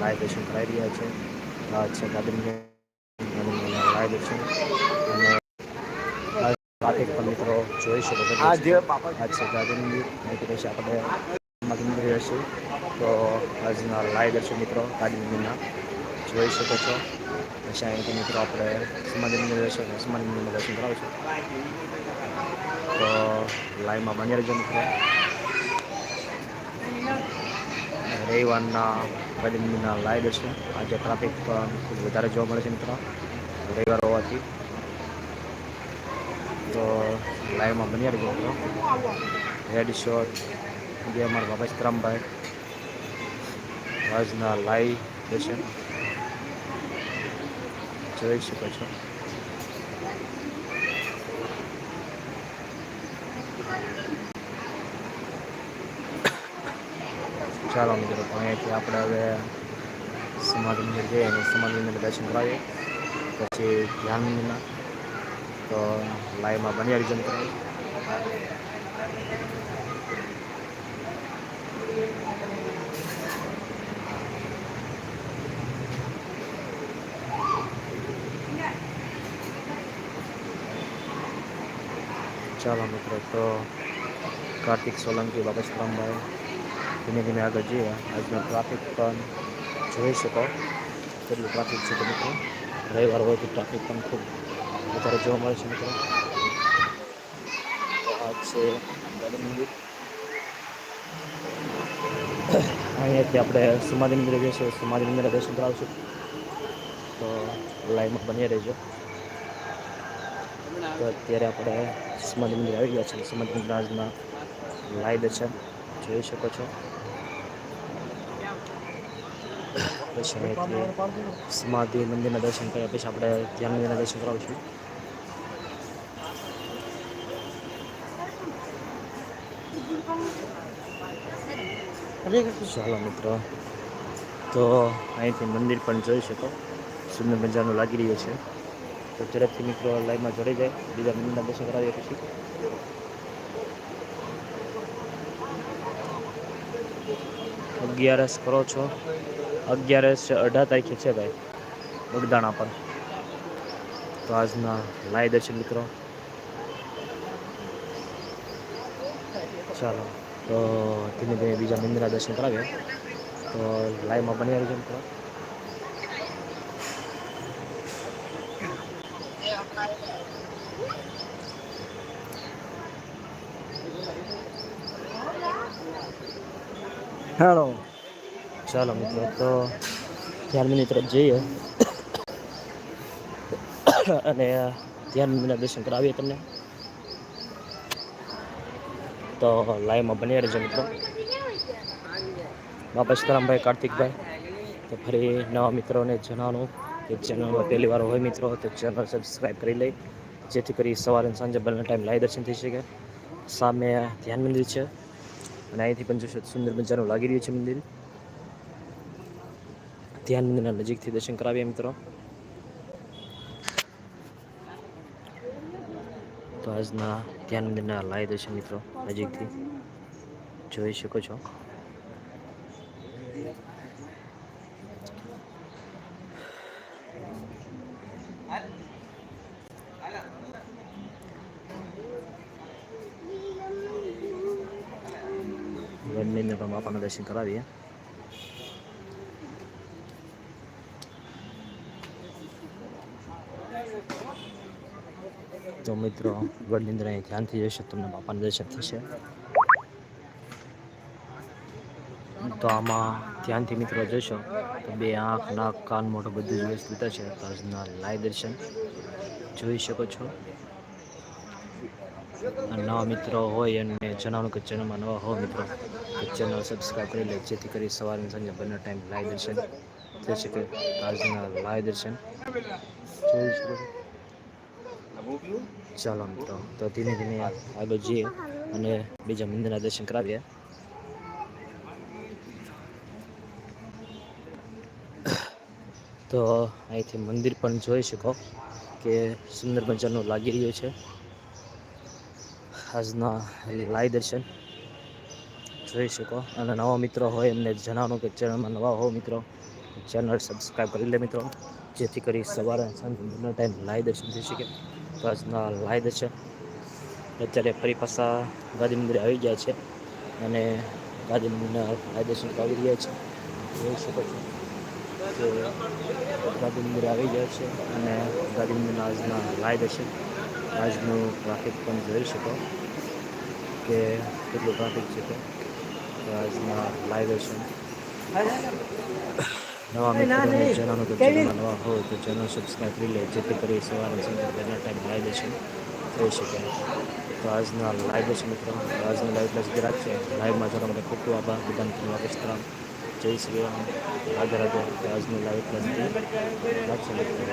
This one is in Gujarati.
લાઈવ દર્શન કરાવી રહ્યા છે. આ છે ગાર્ડન લાઈવ દર્શન અને ટ્રાફિક પણ મિત્રો જોઈ શકો છો. આ જે છે ગાર્ડન અહીંથી પછી આપણે મંદિર રહેશું તો આજના લાઈવ દર્શન મિત્રો ગાર્ડન જોઈ શકો છો. પછી અહીંથી મિત્રો આપણે સમાધિ મંદિર રહેશું અને સમાધિ મંદિરના દર્શન કરાવશું. તો લાઈવમાં બની રહેજો મિત્રો. રવિવારના મંદિરના લાઈવ દર્શન આજે ટ્રાફિક પણ ખૂબ વધારે જોવા મળે છે મિત્રો. રવિવાર હોવાથી. તો લાઈવમાં બની રહી મિત્રો. હેડ શોટ જે અમારા બાબા સીતરામભાઈ આજના લાઈવ છે જોઈ શકો છો. ચાલો મિત્રો, તો અહીંયાથી આપણે હવે સમાધિ મંદિર જઈએ અને સમાધિ મંદિર દર્શન કરાવીએ. પછી ધ્યાન મંદિરના. તો લાઈવમાં બની રીઝન કરાવીએ ચાલો મિત્રો, તો કાર્તિક સોલંકી બાબા શ્રામભાઈ ધીમે ધીમે આગળ જઈએ. આજનો ટ્રાફિક પણ જોઈ શકો. કેટલું ટ્રાફિક છે તો મિત્રો? રવિવાર હોય તો ટ્રાફિક પણ ખૂબ વધારે જોવા મળે છે મિત્રો. તો આ છે ગાંધી મંદિર. અહીંયાથી આપણે સમાધિ મંદિરે છીએ સમાધિ મંદિરે દર્શન કરાવશું તો લાઈવમાં બની રહેજો. તો અત્યારે આપણે સમાધિ મંદિર આવી ગયા છીએ. સમાધિ મંદિર આજના લાઈવ દર્શન જોઈ શકો છો. પછી એટલે સમાધિ મંદિરના દર્શન કર્યા પછી આપણે ધ્યાન મંદિરના દર્શન કરાવીશું. ચાલો મિત્રો, તો અહીંથી મંદિર પણ જોઈ શકો. સુંદર મજાનું લાગી રહ્યું છે. તો ઝડપથી મિત્રો લાઈવમાં જોડાઈ જાય. બીજા મંદિરના દર્શન કરાવીએ પછી. અગિયારસ કરો છો. અગિયારસ અઢાર તારીખે છે ભાઈ, બગદાણા પર. તો આજના લાઈ દર્શન મિત્રો. ચાલો, તો ધીમે ધીમે બીજા મંદિરના દર્શન કરાવીએ. તો લાઈવમાં બની રહેજો મિત્રો. હેલો. ચાલો મિત્રો, તો ધ્યાન મંદિર તરફ જઈએ. અને ધ્યાન મંદિરના દર્શન કરાવીએ તમને. તો લાઈવમાં બની રહેજો મિત્રો. બાપા સીતારામભાઈ, કાર્તિકભાઈ, તો ફરી નવા મિત્રોને જણાવવાનું કે ચેનલમાં પહેલી વાર હોય મિત્રો, તો ચેનલ સબસ્ક્રાઈબ કરી લઈ. જેથી કરી સવારે સાંજે બંને ટાઈમ લાઈવ દર્શન થઈ શકે. સામે ધ્યાન મંદિર છે. અને અહીંથી પણ જોશો સુંદર મજાનું લાગી રહ્યું છે મંદિર. ધ્યાન મંદિરના નજીકથી દર્શન કરાવીએ મિત્રો તો આજના ધ્યાન મંદિરના લાઈવ દર્શન મિત્રો નજીકથી જોઈ શકો છો બંને પણ આપણને દર્શન કરાવીએ તો મિત્રો વડની અહીં ધ્યાનથી જશે તમને બાપાના દર્શન થશે. તો આમાં ધ્યાનથી મિત્રો જશો, તો બે આંખ, નાક, કાન, મોઢું બધું જ વ્યવસ્થિત છે. તો લાઈવ દર્શન જોઈ શકો છો. નવા મિત્રો હોય અને જણાવવાનું કે ચેનલમાં નવા હો મિત્રો ચેનલ સબસ્ક્રાઈબ કરી લે, જેથી કરી સવારે સાંજે બંને ટાઈમ લાઈવ દર્શન થઈ શકે. આજના લાઈવ દર્શન જોઈ શકો. ચાલો મિત્રો, તો ધીમે ધીમે આગળ જઈએ અને બીજા મંદિરના દર્શન કરાવીએ. તો અહીંથી મંદિર પણ જોઈ શકો કે સુંદર મજાનું લાગી રહ્યું છે. આજના લાય દર્શન જોઈ શકો. અને નવા મિત્રો હોય એમને જણાવો કે ચેનલમાં નવા હો મિત્રો, ચેનલ સબસ્ક્રાઈબ કરી લે મિત્રો. જેથી કરી સવારે સાંજે ટાઈમ લાય દર્શન થઈ શકે. તો આજના છે. અત્યારે ફરી પાછા ગાંધી મંદિરે આવી ગયા છે અને ગાંધી મંદિરના લાઈવ દર્શન આવી રહ્યા છે. જોઈ શકો છો કે ગાંધી મંદિરે આવી ગયા છે અને ગાંધી મંદિરના આજના લાઈવ દર્શન આજનું ટ્રાફિક પણ જોઈ શકો કે કેટલું ટ્રાફિક છે તો. આજના લાઈવ દર્શન નવા મિત્રોને જણાવો તો ચેનલમાં નવા હોય તો ચેનલ સબસ્ક્રાઈબ કરી લે જેથી કરી સવારે સાંજે બંને ટાઈમ લાઈવ દર્શન થઈ શકે તો આજના લાઈવ દર્શન મિત્રો આજનું લાઈવ પ્લસ જે રાખશે લાઈવમાં જોવા માટે ખૂબ ખૂબ આભાર બધાને ધન્યવાદ વિસ્તરામ જય શ્રી રામ રાધે રાધે તો આજનું લાઈવ પ્લસ રાખશે મિત્રો